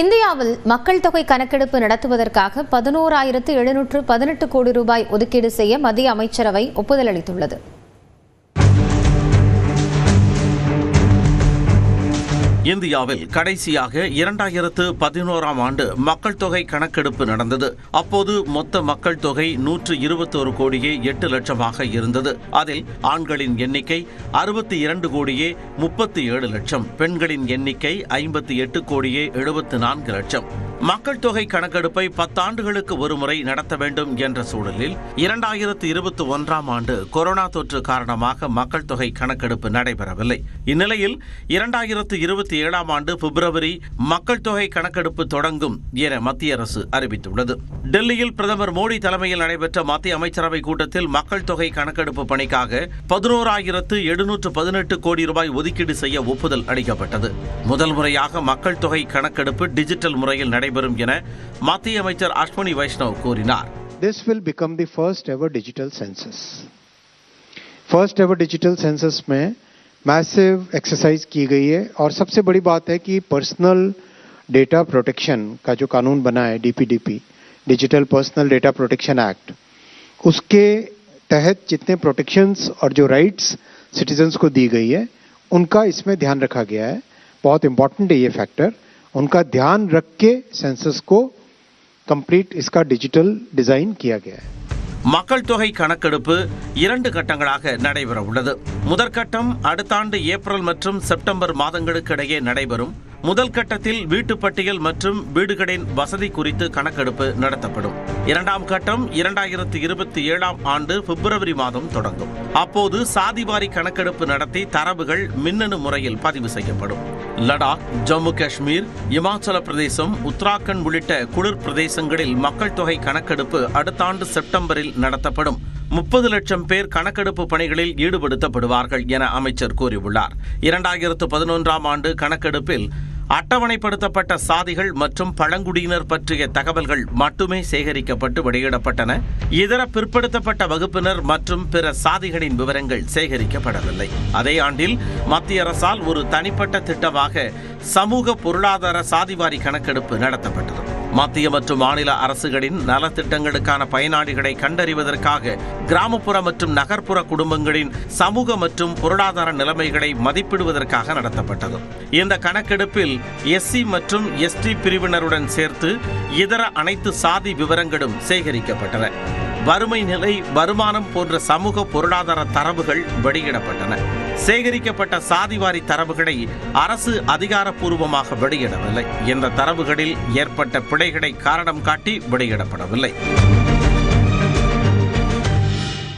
இந்தியாவில் மக்கள் தொகை கணக்கெடுப்பு நடத்துவதற்காக பதினோராயிரத்து எழுநூற்று பதினெட்டு கோடி ரூபாய் ஒதுக்கீடு செய்ய மத்திய அமைச்சரவை ஒப்புதல் அளித்துள்ளது. இந்தியாவில் கடைசியாக இரண்டாயிரத்து பதினோராம் ஆண்டு மக்கள் தொகை கணக்கெடுப்பு நடந்தது. அப்போது மொத்த மக்கள் தொகை நூற்று இருபத்தோரு கோடியே எட்டு லட்சமாக இருந்தது. அதில் ஆண்களின் எண்ணிக்கை அறுபத்தி இரண்டு கோடியே முப்பத்தி ஏழு லட்சம் பெண்களின் எண்ணிக்கை ஐம்பத்தி எட்டு கோடியே எழுபத்து நான்கு லட்சம். மக்கள் தொகை கணக்கெடுப்பை பத்தாண்டுகளுக்கு ஒருமுறை நடத்த வேண்டும் என்ற சூழலில் இரண்டாயிரத்து இருபத்தி ஒன்றாம் ஆண்டு கொரோனா தொற்று காரணமாக மக்கள் தொகை கணக்கெடுப்பு நடைபெறவில்லை. இந்நிலையில் இரண்டாயிரத்து இருபத்தி ஏழாம் ஆண்டு பிப்ரவரி மக்கள் தொகை கணக்கெடுப்பு தொடங்கும் என மத்திய அரசு அறிவித்துள்ளது. டெல்லியில் பிரதமர் மோடி தலைமையில் நடைபெற்ற மத்திய அமைச்சரவை கூட்டத்தில் மக்கள் தொகை கணக்கெடுப்பு பணிக்காக பதினோராயிரத்து எழுநூற்று பதினெட்டு கோடி ரூபாய் ஒதுக்கீடு செய்ய ஒப்புதல் அளிக்கப்பட்டது. முதல் முறையாக மக்கள் தொகை கணக்கெடுப்பு டிஜிட்டல் முறையில் நடைபெறும் என மத்திய அமைச்சர் அஸ்வினி வைஷ்ணவ் கூறினார் This will become the first ever digital census. First ever digital census में मैसिव एक्सरसाइज की गई है और सबसे बड़ी बात है कि पर्सनल डेटा प्रोटेक्शन का जो कानून बना है DPDP digital personal data protection act उसके तहत जितने प्रोटेक्शंस और जो राइट्स सिटीजन्स को दी गई है उनका इसमें ध्यान रखा गया है बहुत इंपॉर्टेंट है ये फैक्टर उनका ध्यान रख के सेंसस को कंप्लीट इसका डिजिटल डिजाइन किया गया है மக்கள் தொகை கணக்கெடுப்பு இரண்டு கட்டங்களாக நடைபெற உள்ளது முதற்கட்டம் அடுத்த ஆண்டு ஏப்ரல் மற்றும் செப்டம்பர் மாதங்களுக்கு இடையே நடைபெறும் முதல் கட்டத்தில் வீட்டு பட்டியல் மற்றும் வீடுகளின் வசதி குறித்து கணக்கெடுப்பு நடத்தப்படும். இரண்டாம் கட்டம் இரண்டாயிரத்து இருபத்தி ஏழாம் ஆண்டு பிப்ரவரி மாதம் தொடங்கும். அப்போது சாதிவாரி கணக்கெடுப்பு நடத்தி தரவுகள் மின்னணு முறையில் பதிவு செய்யப்படும். லடாக் ஜம்மு காஷ்மீர் இமாச்சல பிரதேசம் உத்தராகண்ட் உள்ளிட்ட குளிர் பிரதேசங்களில் மக்கள் தொகை கணக்கெடுப்பு அடுத்த ஆண்டு செப்டம்பரில் நடத்தப்படும். முப்பது லட்சம் பேர் கணக்கெடுப்பு பணிகளில் ஈடுபடுத்தப்படுவார்கள் என அமைச்சர் கூறியுள்ளார். இரண்டாயிரத்து பதினொன்றாம் ஆண்டு கணக்கெடுப்பில் அட்டவணைப்படுத்தப்பட்ட சாதிகள் மற்றும் பழங்குடியினர் பற்றிய தகவல்கள் மட்டுமே சேகரிக்கப்பட்டு வெளியிடப்பட்டன. இதர பிற்படுத்தப்பட்ட வகுப்பினர் மற்றும் பிற சாதிகளின் விவரங்கள் சேகரிக்கப்படவில்லை. அதே ஆண்டில் மத்திய அரசால் ஒரு தனிப்பட்ட திட்டமாக சமூக பொருளாதார சாதிவாரி கணக்கெடுப்பு நடத்தப்பட்டது. மத்திய மற்றும் மாநில அரசுகளின் நலத்திட்டங்களுக்கான பயனாளிகளை கண்டறிவதற்காக கிராமப்புற மற்றும் நகர்ப்புற குடும்பங்களின் சமூக மற்றும் பொருளாதார நிலைமைகளை மதிப்பிடுவதற்காக நடத்தப்பட்டது. இந்த கணக்கெடுப்பில் எஸ்சி மற்றும் எஸ்டி பிரிவினருடன் சேர்த்து இதர அனைத்து சாதி விவரங்களும் சேகரிக்கப்பட்டன. வறுமை நிலை வருமானம் போன்ற சமூக பொருளாதார தரவுகள் வெளியிடப்பட்டன. சேகரிக்கப்பட்ட சாதிவாரி தரவுகளை அரசு அதிகாரப்பூர்வமாக வெளியிடவில்லை. இந்த தரவுகளில் ஏற்பட்ட பிழைகளை காரணம் காட்டி வெளியிடப்படவில்லை.